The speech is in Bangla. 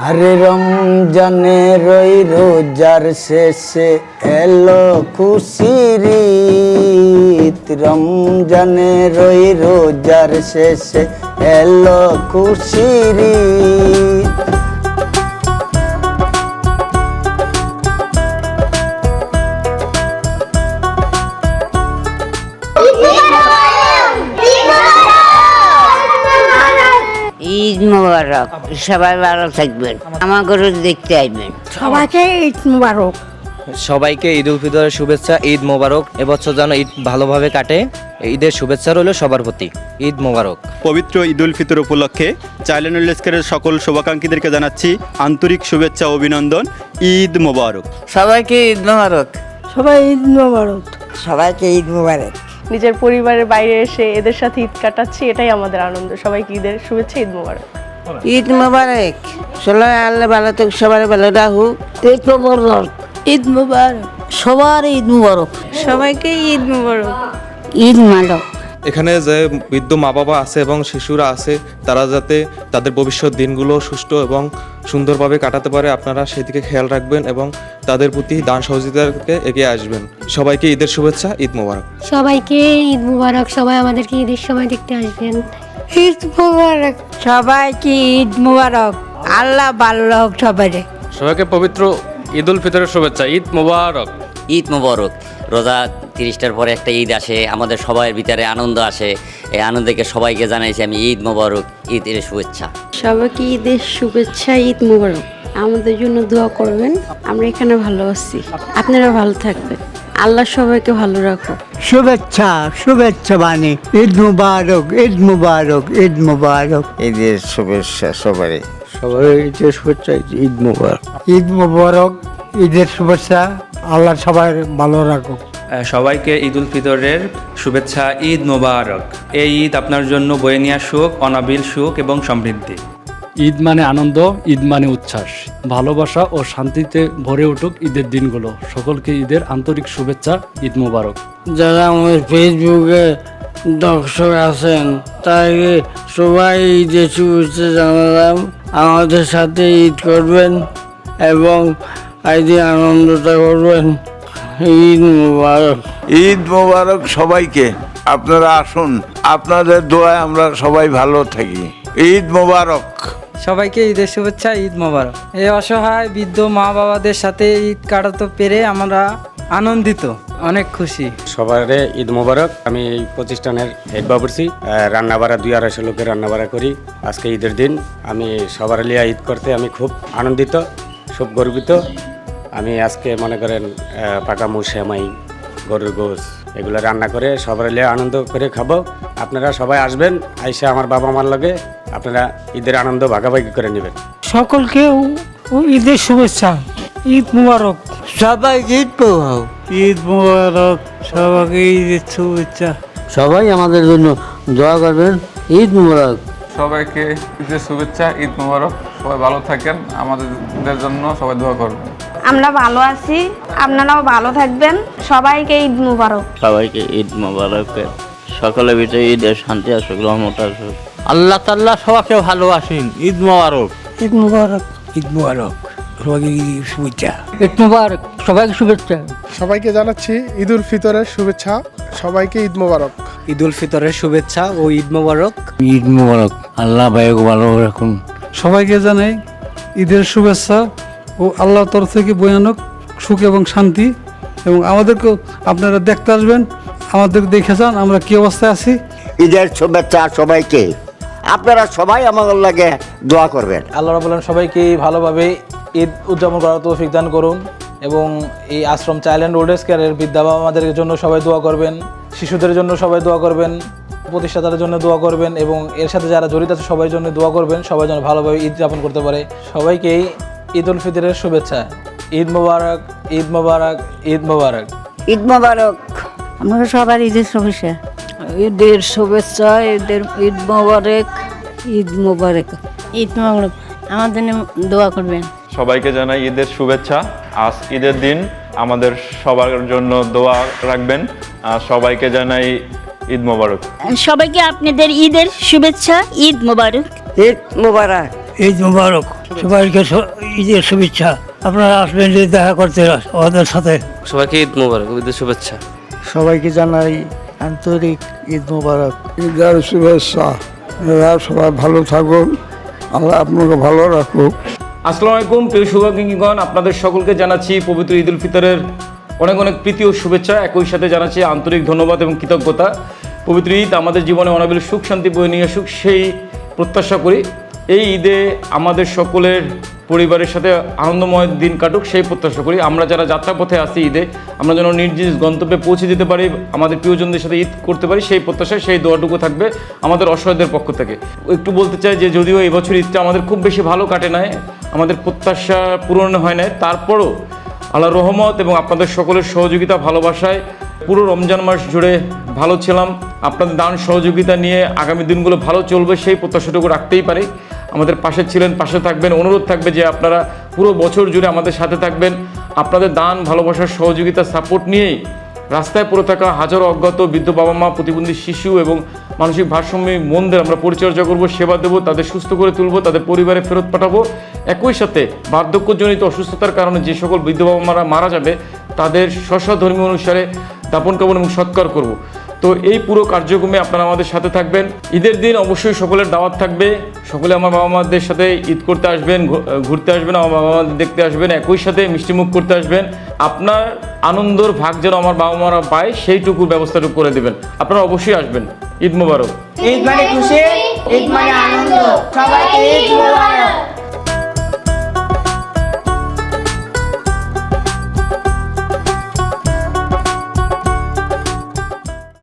আরে রমজানে রই রোজার শেষে এলো খুশির রমজানে রই রোজার শেষে এলো খুশির ঈদ মোবারক। সবাই ভালো থাকবেন। আমার গরু দেখতে আসবেন সবাইকে ঈদ মুবারক। সবাইকে ঈদ উল ফিতরের শুভেচ্ছা ঈদ মোবারক। এবছর যেন ঈদ ভালোভাবে কাটে ঈদের শুভেচ্ছা রইল সবার প্রতি। ঈদ মোবারক। পবিত্র ঈদ উল ফিতর উপলক্ষে চাইলেন উল্লেস্কের সকল শুভাকাঙ্ক্ষীদেরকে জানাচ্ছি আন্তরিক শুভেচ্ছা অভিনন্দন। ঈদ মোবারক। সবাইকে ঈদ মোবারক। সবাই ঈদ মোবারক। সবাইকে ঈদ মোবারক। নিজের পরিবারের বাইরে এসে এদের সাথে ঈদ কাটাচ্ছি এটাই আমাদের আনন্দ। সবাইকে ঈদের শুভেচ্ছা ঈদ মোবারক। ঈদ মোবারক। সবাই আল্লাহ ভালো থাকুক সবার ভালো রাখুক ঈদ মোবারক। ঈদ মোবারক। সবার ঈদ মোবারক। সবাইকে ঈদ মোবারক। ঈদ মালক এখানে যে বৃদ্ধ মা বাবা আছে এবং শিশুরা আছে তারা যাতে তাদের ভবিষ্যৎ দিনগুলো সুষ্ঠু এবং সুন্দরভাবে কাটাতে পারে আপনারা সেদিকে খেয়াল রাখবেন এবং তাদের প্রতি দান সহযোগিতাকে এগিয়ে আসবেন। সবাইকে ঈদের শুভেচ্ছা ঈদ মোবারক। সবাইকে ঈদ মুবারক সবাই আমাদেরকে ঈদের সময় দেখতে আসবেন। ঈদ মুবারক সবাইকে ঈদ মুবারক। আল্লাহ ভালো হোক সবাই। সবাইকে পবিত্র ঈদ উল ফিতরের শুভেচ্ছা ঈদ মোবারক। ঈদ মোবারক রোজা তিরিশটার পরে একটা ঈদ আসে আমাদের সবার ভিতরে আনন্দ আসে। এই আনন্দকে সবাইকে জানাইছি আমি ঈদ মোবারক ঈদের শুভেচ্ছা। সবাইকে ঈদের শুভেচ্ছা ঈদ মুবারক। আমাদের জন্য দোয়া করবেন আমরা এখানে ভালো আছি। আপনারা ভালো থাকবেন। আল্লাহ সবাইকে ভালো রাখো শুভেচ্ছা শুভেচ্ছা বাণী। ঈদ মুবারক ঈদ মুবারক ঈদ মুবারক। ঈদের শুভেচ্ছা সবারই। সবাই ঈদের শুভেচ্ছা ঈদ মুবারক। ঈদ মুবারক ঈদের শুভেচ্ছা। আল্লাহ সবাই ভালো রাখুক। সবাইকে ঈদ উল ফিতরের শুভেচ্ছা ঈদ মোবারক। এই ঈদ আপনার জন্য বয়ে নিয়ে সুখ অনাবিল সুখ এবং সমৃদ্ধি। ঈদ মানে আনন্দ ঈদ মানে উচ্ছ্বাস। ভালোবাসা ও শান্তিতে ভরে উঠুক ঈদের দিনগুলো। সকলকে ঈদের আন্তরিক শুভেচ্ছা ঈদ মোবারক। যারা আমার ফেসবুকে দর্শক আছেন তাকে সবাই ঈদের শুভেচ্ছা জানালাম। আমাদের সাথে ঈদ করবেন এবং ঈদে আনন্দটা করবেন। ঈদ মুবারক। ঈদ মোবারক সবাইকে। আপনারা আসুন আপনাদের দোয়ায় আমরা সবাই ভালো থাকি। ঈদ মোবারক। সবাইকে ঈদের শুভেচ্ছা ঈদ মোবারক। এই অসহায় বৃদ্ধ মা বাবাদের সাথে ঈদ কাটাতে পেরে আমরা আনন্দিত অনেক খুশি। সবারে ঈদ মোবারক। আমি এই প্রতিষ্ঠানের হেড বাবুরছি রান্না বাড়া দুই আড়াইশো লোকের রান্না বাড়া করি। আজকে ঈদের দিন। আমি সবার লিয়া ঈদ করতে আমি খুব আনন্দিত খুব গর্বিত। আমি আজকে মনে করেন পাকা মু সেমাই গরুর গোস এগুলো রান্না করে সবার লিয়ে আনন্দ করে খাব। আপনারা সবাই আসবেন আইসা আমার বাবা মার লগে আপনারা ঈদের আনন্দ ভাগাভাগি করে নেবেন। সকলকে ঈদের শুভেচ্ছা ঈদ মুবারক। সবাই ঈদ প্রভাব ঈদ মুবারক সবাইকে ঈদের শুভেচ্ছা। সবাই আমাদের জন্য দোয়া করবেন ঈদ মুবারক। সবাইকে ঈদের শুভেচ্ছা ঈদ মোবারক। সবাই ভালো থাকেন আমাদের জন্য সবাই দোয়া করবেন। আমরা ভালো আছি আপনারাও ভালো থাকবেন। সবাইকে ঈদ মুবারক। সবাইকে ঈদ মোবারক সকলের ভিতরে ঈদের শান্তি আসুক রহমত আসুক। আল্লাহ তাল্লাহ সবাইকে ভালোবাসেন। ঈদ মুবারক। ঈদ মুবারক। ঈদ মুবারক। সবাইকে শুভেচ্ছা। ঈদ মুবারক। সবাইকে শুভেচ্ছা। সবাইকে জানাচ্ছি ঈদ উল ফিতরের শুভেচ্ছা। সবাইকে ঈদ মোবারক। ঈদ উল ফিতরের শুভেচ্ছা ও ঈদ মোবারক। ঈদ মুবারক। আল্লাহ ভাইকে ভালো রাখুন। সবাইকে জানাই ঈদের শুভেচ্ছা। ও আল্লাহর তরফ থেকে বয়ানক সুখ এবং শান্তি। এবং আমাদেরকেও আপনারা দেখতে আসবেন আমাদের দেখে যান আমরা কি অবস্থায় আছি। ঈদের শুভেচ্ছা সবাইকে। আপনারা সবাই আমার লাগে দোয়া করবেন। আল্লাহ রাবুল্লাহ সবাইকে ভালোভাবে ঈদ উদযাপন করার তৌফিক দান করুন এবং এই আশ্রম চাইল্ড অ্যান্ড ওল্ড এজ কেয়ারের বিদ্যা বাবা আমাদের জন্য সবাই দোয়া করবেন শিশুদের জন্য সবাই দোয়া করবেন প্রতিষ্ঠাতার জন্য দোয়া করবেন এবং এর সাথে যারা জড়িত আছে সবার জন্য দোয়া করবেন সবাই যেন ভালোভাবে ঈদ যাপন করতে পারে। সবাইকেই ঈদ উল ফিতরের শুভেচ্ছা। ঈদ মোবারক ঈদ মোবারক ঈদ মোবারক। ঈদ মোবারক। আমরা সবার ঈদের শুভেচ্ছা। ঈদের শুভেচ্ছা ঈদের ঈদ মোবারক। ঈদ মোবারক। ঈদ মোবারক। আমার জন্য দোয়া করবেন। সবাইকে জানাই ঈদের শুভেচ্ছা। আজ ঈদের দিন। আমাদের সবার জন্য দোয়া রাখবেন। আর সবাইকে জানাই ঈদ মোবারক। সবাইকে আপনাদের ঈদের শুভেচ্ছা ঈদ মোবারক। ঈদ মুবারক। ঈদ মুবারক। সবাইকে ঈদের শুভেচ্ছা। আপনারা আসবেন যে দেখা করতে আমাদের সাথে। সবাইকে ঈদ মোবারক ঈদের শুভেচ্ছা। সবাইকে জানাই আন্তরিক ঈদ মুবারক। ঈদের শুভেচ্ছা। সবাই ভালো থাকুন আল্লাহ আপনাকে ভালো রাখুক। আসসালামু আলাইকুম প্রিয় শুভাকাঙ্ক্ষীগণ। আপনাদের সকলকে জানাচ্ছি পবিত্র ঈদ উল ফিতরের অনেক অনেক প্রীতি ও শুভেচ্ছা। একই সাথে জানাচ্ছি আন্তরিক ধন্যবাদ এবং কৃতজ্ঞতা। পবিত্র ঈদ আমাদের জীবনে অনাবিল সুখ শান্তি বয়ে নিয়ে আসুক সেই প্রত্যাশা করি। এই ঈদে আমাদের সকলের পরিবারের সাথে আনন্দময় দিন কাটুক, সেই প্রত্যাশা করি। আমরা যারা যাত্রাপথে আসি ঈদে, আমরা যেন নির্দিষ্ট গন্তব্যে পৌঁছে দিতে পারি, আমাদের প্রিয়জনদের সাথে ঈদ করতে পারি, সেই প্রত্যাশায় সেই দোয়াটুকু থাকবে আমাদের অসহায়দের পক্ষ থেকে। একটু বলতে চাই যে যদিও এবছর ঈদটা আমাদের খুব বেশি ভালো কাটে নাই, আমাদের প্রত্যাশা পূরণ হয় নাই, তারপরও আল্লাহ রহমত এবং আপনাদের সকলের সহযোগিতা, ভালোবাসায় পুরো রমজান মাস জুড়ে ভালো ছিলাম। আপনাদের দান সহযোগিতা নিয়ে আগামী দিনগুলো ভালো চলবে, সেই প্রত্যাশাটুকু রাখতেই পারি। আমাদের পাশে ছিলেন, পাশে থাকবেন। অনুরোধ থাকবে যে আপনারা পুরো বছর জুড়ে আমাদের সাথে থাকবেন। আপনাদের দান ভালোবাসার সহযোগিতা সাপোর্ট নিয়েই রাস্তায় পড়ে থাকা হাজারো অজ্ঞাত বৃদ্ধ বাবা মা, প্রতিবন্ধী শিশু এবং মানসিক ভারসাম্য মনদের আমরা পরিচর্যা করব, সেবা দেবো, তাদের সুস্থ করে তুলব, তাদের পরিবারে ফেরত পাঠাবো। একই সাথে বার্ধক্যজনিত অসুস্থতার কারণে যে সকল বৃদ্ধ বাবা মারা মারা যাবে, তাদের স্ব ধর্মীয় অনুসারে দাপন কাপন এবং সৎকার করব। তো এই পুরো কার্যক্রমে আপনারা আমাদের সাথে থাকবেন। ঈদের দিন অবশ্যই সকলের দাওয়াত থাকবে। সকলে আমার বাবা মাদের সাথে ঈদ করতে আসবেন ঘুরতে আসবেন, আমার বাবা মাদের দেখতে আসবেন, একই সাথে মিষ্টিমুখ করতে আসবেন। আপনার আনন্দর ভাগ যেন আমার বাবা মারা পায়, সেইটুকু ব্যবস্থাটুকু করে দেবেন। আপনারা অবশ্যই আসবেন। ঈদ মোবারক। ঈদ মানে খুশি, ঈদ মানে আনন্দ। সবাইকে ঈদ